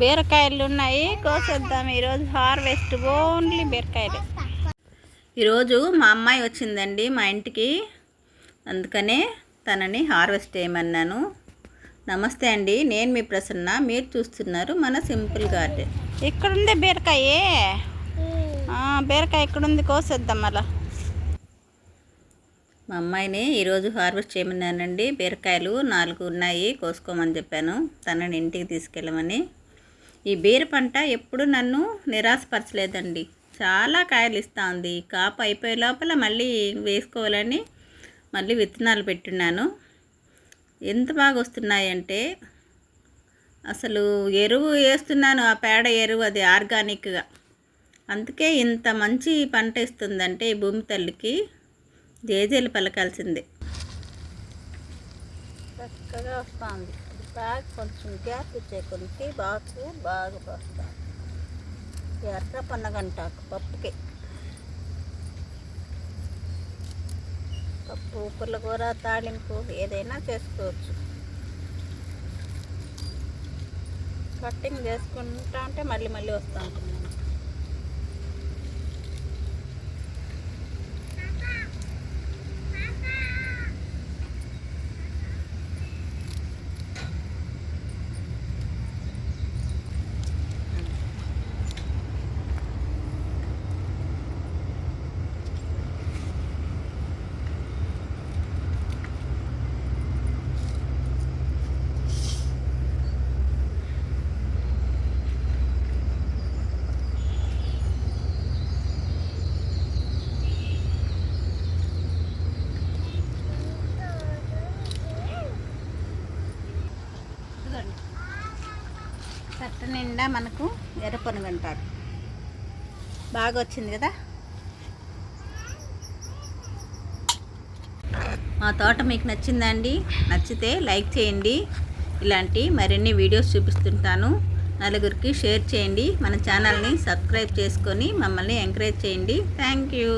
బీరకాయలు ఉన్నాయి. కోసేద్దాం ఈరోజు హార్వెస్ట్ ఓన్లీ బీరకాయలు. ఈరోజు మా అమ్మాయి వచ్చిందండి మా ఇంటికి. అందుకనే తనని హార్వెస్ట్ చేయమన్నాను. నమస్తే అండి నేను మీ ప్రసన్న. మీరు చూస్తున్నారు మన సింపుల్ గార్డెన్. ఇక్కడుంది బీరకాయే? బీరకాయ ఇక్కడుంది కోసేద్దాం అలా మా అమ్మాయిని ఈరోజు హార్వెస్ట్ చేయమన్నానండి. బీరకాయలు నాలుగు ఉన్నాయి కోసుకోమని చెప్పాను. తనని ఇంటికి తీసుకెళ్ళమని. ఈ బీర పంట ఎప్పుడు నన్ను నిరాశపరచలేదండి. చాలా కాయలు ఇస్తూ ఉంది. కాపు అయిపోయే లోపల మళ్ళీ వేసుకోవాలని మళ్ళీ విత్తనాలు పెట్టున్నాను ఎంత బాగా వస్తున్నాయంటే అసలు ఎరువు వేస్తున్నాను ఆ పేడ ఎరువు అది ఆర్గానిక్గా. అందుకే ఇంత మంచి పంట ఇస్తుందంటే ఈ భూమి తల్లికి జేజేలు పలకాల్సిందే. చక్కగా వస్తుంది బాగా కొంచెం గ్యాప్ ఇచ్చే కొనికి బాగు బాగా వస్తుంది ఎర్ర పన్నగంటాకు పప్పుకి. పప్పు పుల్లకూర తాలింపు ఏదైనా చేసుకోవచ్చు. కట్టింగ్ చేసుకుంటా అంటే మళ్ళీ మళ్ళీ వస్తూ ఉంటుంది కట్ట నిండా మనకు ఎర్రపనుగంటాడు బాగా వచ్చింది కదా? మా తోట మీకు నచ్చిందండి నచ్చితే లైక్ చేయండి. ఇలాంటి మరిన్ని వీడియోస్ చూపిస్తుంటాను. నలుగురికి షేర్ చేయండి. మన ఛానల్ని సబ్స్క్రైబ్ చేసుకొని మమ్మల్ని ఎంకరేజ్ చేయండి. Thank you.